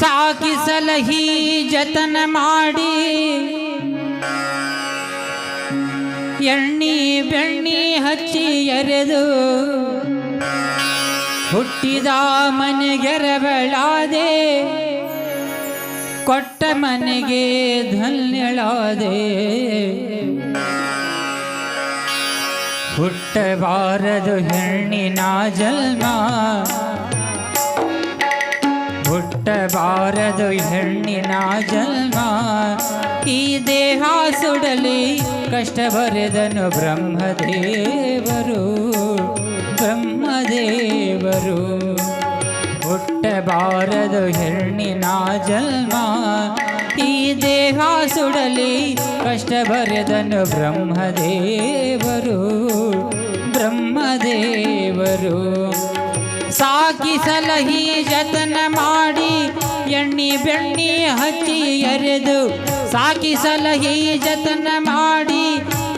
ಸಾಗಿಸಲಹಿ ಜತನ ಮಾಡಿ. ಎಣ್ಣಿ ಬೆಣ್ಣಿ ಹಚ್ಚಿ ಎರೆದು ಹುಟ್ಟಿದ ಮನೆಗೆರಬಳಾದೆ ಕೊಟ್ಟ ಮನೆಗೆ ಧನ್ಯಳಾದೆ. ಹುಟ್ಟಬಾರದು ಹೆಣ್ಣಿನ ಜನ್ಮ. ಹುಟ್ಟಬಾರದು ಹೆಣ್ಣಿನ ಜನ್ಮ. ಈ ದೇಹ ಸುಡಲಿ ಕಷ್ಟ ಬರೆದನು ಬ್ರಹ್ಮದೇವರು. ಬ್ರಹ್ಮದೇವರು ಹುಟ್ಟಬಾರದು ಹೆಣ್ಣಿನ ಜನ್ಮ. ಈ ದೇಹ ಸುಡಲಿ ಕಷ್ಟ ಬರೆದನು ಬ್ರಹ್ಮದೇವರು. ಬ್ರಹ್ಮದೇವರು ಸಾಕಿಸಲಹಿ ಜತನ ಮಾಡಿ, ಎಣ್ಣಿ ಬೆಣ್ಣಿ ಹಚ್ಚಿ ಎರೆದು. ಸಾಕಿಸಲಹಿ ಜತನ ಮಾಡಿ,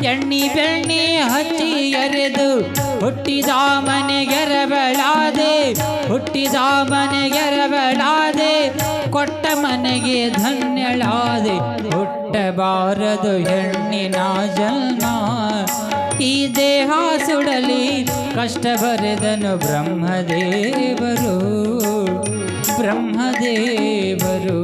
ಎಣ್ಣಿ ಬೆಣ್ಣಿ ಹಚ್ಚಿ ಎರೆದು. ಹುಟ್ಟಿದ ಮನೆಗೆರಬಳಾದೆ ಹುಟ್ಟಿದ ಮನೆಗೆರಬಳಾದೆ ಕೊಟ್ಟ ಮನೆಗೆ ಧನ್ಯಳಾದೆ. ಹುಟ್ಟಬಾರದು ಹೆಣ್ಣಿನ ಜನ್ಮ. ಈ ದೇಹ ಸುಡಲಿ ಕಷ್ಟ ಬರೆದನು ಬ್ರಹ್ಮದೇವರು. ಬ್ರಹ್ಮದೇವರು.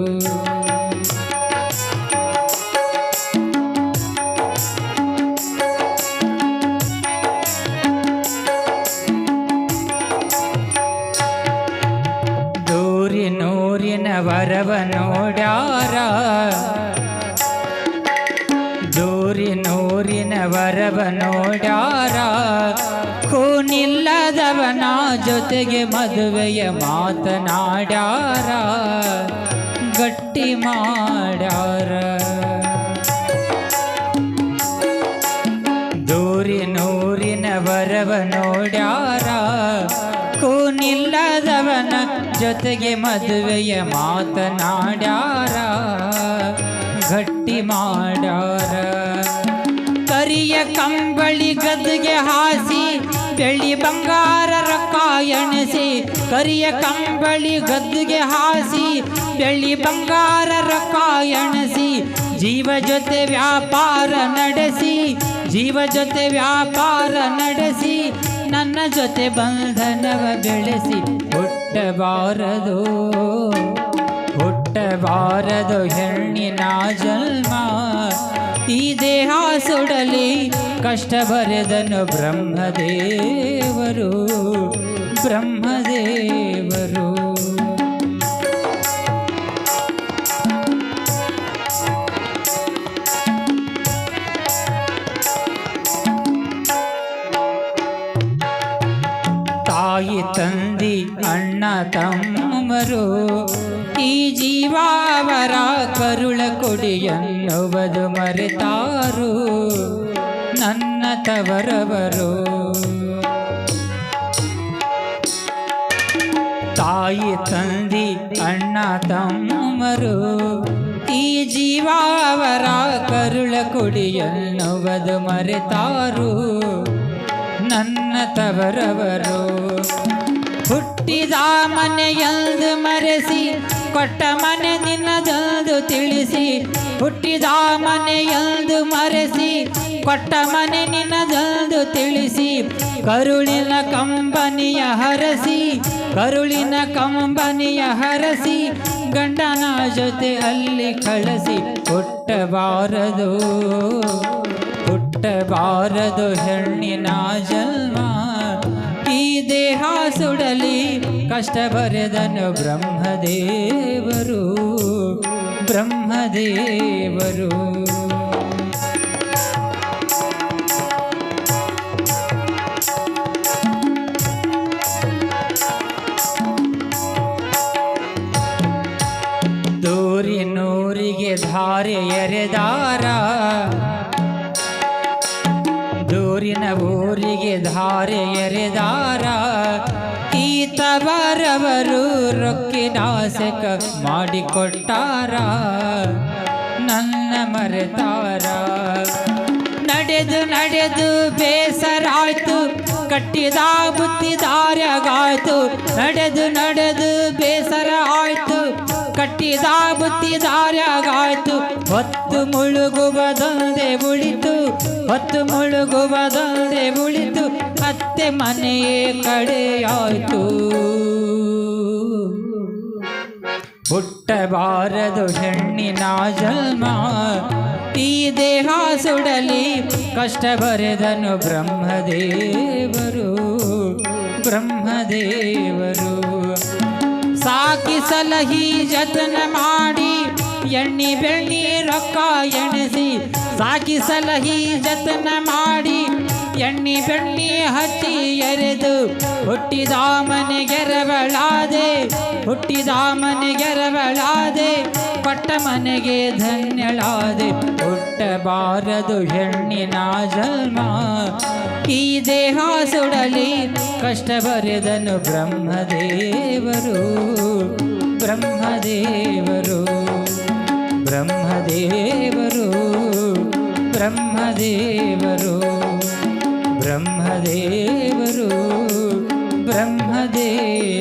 ದೂರಿ ನೂರಿನ ವರವ ನೋಡ್ಯಾರ. ದೂರಿ ನೂರಿನ ವರವ ನೋಡ್ಯಾರ. ಕೂನಿಲ್ಲದವನ ಜೊತೆಗೆ ಮದುವೆಯ ಮಾತನಾಡ್ಯಾರ. ಗಟ್ಟಿ ಮಾಡ್ಯಾರ. ದೂರಿ ನೂರಿನ ವರವ ನೋಡ್ಯಾರ. ಕೂನಿಲ್ಲದವನ ಜೊತೆಗೆ ಮದುವೆಯ ಮಾತನಾಡ್ಯಾರ. ಗಟ್ಟಿ ಮಾಡ್ಯಾರ ಕರಿಯ ಕಂಬಳಿ ಗದ್ದುಗೆ ಹಾಸಿ, ಬೆಳ್ಳಿ ಬಂಗಾರ ರೊಕ್ಕ ಎಣಿಸಿ ಕರಿಯ ಕಂಬಳಿ ಗದ್ದುಗೆ ಹಾಸಿ, ಬೆಳ್ಳಿ ಬಂಗಾರ ರೊಕ್ಕ ಎಣಿಸಿ ಜೀವ ಜೊತೆ ವ್ಯಾಪಾರ ನಡೆಸಿ, ಜೀವ ಜೊತೆ ವ್ಯಾಪಾರ ನಡೆಸಿ. ನನ್ನ ಜೊತೆ ಬಂಧನವ ಬೆಳೆಸಿ, ಹುಟ್ಟಬಾರದು. ಹುಟ್ಟಬಾರದು ಹೆಣ್ಣಿನ ಜನ್ಮ. ಈ ದೇಹ ಸುಡಲಿ ಕಷ್ಟ ಬರೆದನು ಬ್ರಹ್ಮದೇವರು ಬ್ರಹ್ಮದೇವರು. ತಾಯಿ ತಂದಿ ಅಣ್ಣ ತಮ್ಮರು ಈ ಜೀವಾವರ ಕರುಳ ಕೊಡಿಯನ್ನುವುದು ಮರೆತಾರು. ನನ್ನ ತವರವರು. ತಾಯಿ, ತಂದಿ, ಅಣ್ಣ, ತಮ್ಮರು. ಈ ಜೀವಾವರ ಕರುಳ ಕೊಡಿಯನ್ನುವುದು ಮರೆತಾರು. ನನ್ನ ತವರವರು. ಹುಟ್ಟಿದ ಮನೆಯಲ್ದು ಮರೆಸಿ, ಕೊಟ್ಟ ಮನೆ ನಿನ್ನದೊಂದು ತಿಳಿಸಿ. ಹುಟ್ಟಿದ ಮನೆಯಲ್ದು ಮರೆಸಿ, ಕೊಟ್ಟ ಮನೆ ನಿನ್ನದೊಂದು ತಿಳಿಸಿ. ಕರುಳಿನ ಕಂಬನಿಯ ಹರಸಿ, ಕರುಳಿನ ಕಂಬನಿಯ ಹರಸಿ, ಗಂಡನ ಜೊತೆ ಅಲ್ಲಿ ಕಳಿಸಿ. ಹುಟ್ಟಬಾರದು ಹುಟ್ಟಬಾರದು ಹೆಣ್ಣಿನ ಜನ್ಮ. ಈ ದೇಹ ಸುಡಲಿ ಕಷ್ಟ ಬರೆದನು ಬ್ರಹ್ಮದೇವರು ಬ್ರಹ್ಮದೇವರು. ದೂರಿ ನೂರಿಗೆ ಧಾರೆ ಎರೆದಾರ ದೂರಿನ ಊರಿಗೆ ಧಾರೆ ಎರೆದಾರ. ಈತವರವರು ರೊಕ್ಕಿನಾಸಕ ಮಾಡಿಕೊಟ್ಟಾರ. ನನ್ನ ಮರೆತಾರ. ನಡೆದು ನಡೆದು ಬೇಸರಾಯ್ತು. ಕಟ್ಟಿದ ಬುತ್ತಿ ದಾರ್ಯಾಗಾಯ್ತು. ನಡೆದು ನಡೆದು ಬೇಸರ ಆಯ್ತು ಕಟ್ಟ ಕಟ್ಟಿದ ಬುತ್ತಿ ದಾರ್ಯಾಗಾಯ್ತು. ಹೊತ್ತು ಮುಳುಗುವುದೊಂದೇ ಉಳಿತು. ಹೊತ್ತು ಮುಳುಗುವುದೊಂದೇ ಉಳಿತು, ಅತ್ತೆ ಮನೆಯೇ ಕಡೆಯಾಯ್ತು ಹುಟ್ಟಬಾರದು ಹೆಣ್ಣಿನ ಜನ್ಮ, ಈ ದೇಹ ಸುಡಲಿ, ಕಷ್ಟ ಬರೆದನು ಬ್ರಹ್ಮದೇವರು ಬ್ರಹ್ಮದೇವರು. ಸಾಕಿ ಸಲಹಿ ಜತನ ಮಾಡಿ ಎಣ್ಣಿ ಬೆಣ್ಣಿ ರೊಕ್ಕ ಎಣಿಸಿ ಸಾಕಿ ಸಲಹಿ ಜತನ ಮಾಡಿ ಎಣ್ಣಿ ಬೆಣ್ಣಿ ಹಚ್ಚಿ ಎರೆದು ಹುಟ್ಟಿದ ಮನೆಗೆರವಳಾದೆ ಹುಟ್ಟಿದ ಮನೆಗೆರವಳಾದೆ ಪಟ್ಟ ಮನೆಗೆ ಧನ್ಯಳಾದೆ ಹುಟ್ಟಬಾರದು ಹೆಣ್ಣಿನ ಜನ್ಮ. ಈ ದೇಹ ಸುಡಲಿ ಕಷ್ಟ ಬರೆದನು ಬ್ರಹ್ಮದೇವರು ಬ್ರಹ್ಮದೇವರು. ಬ್ರಹ್ಮದೇವರು ಬ್ರಹ್ಮದೇವರು ಬ್ರಹ್ಮದೇವರು ಬ್ರಹ್ಮದೇವರು.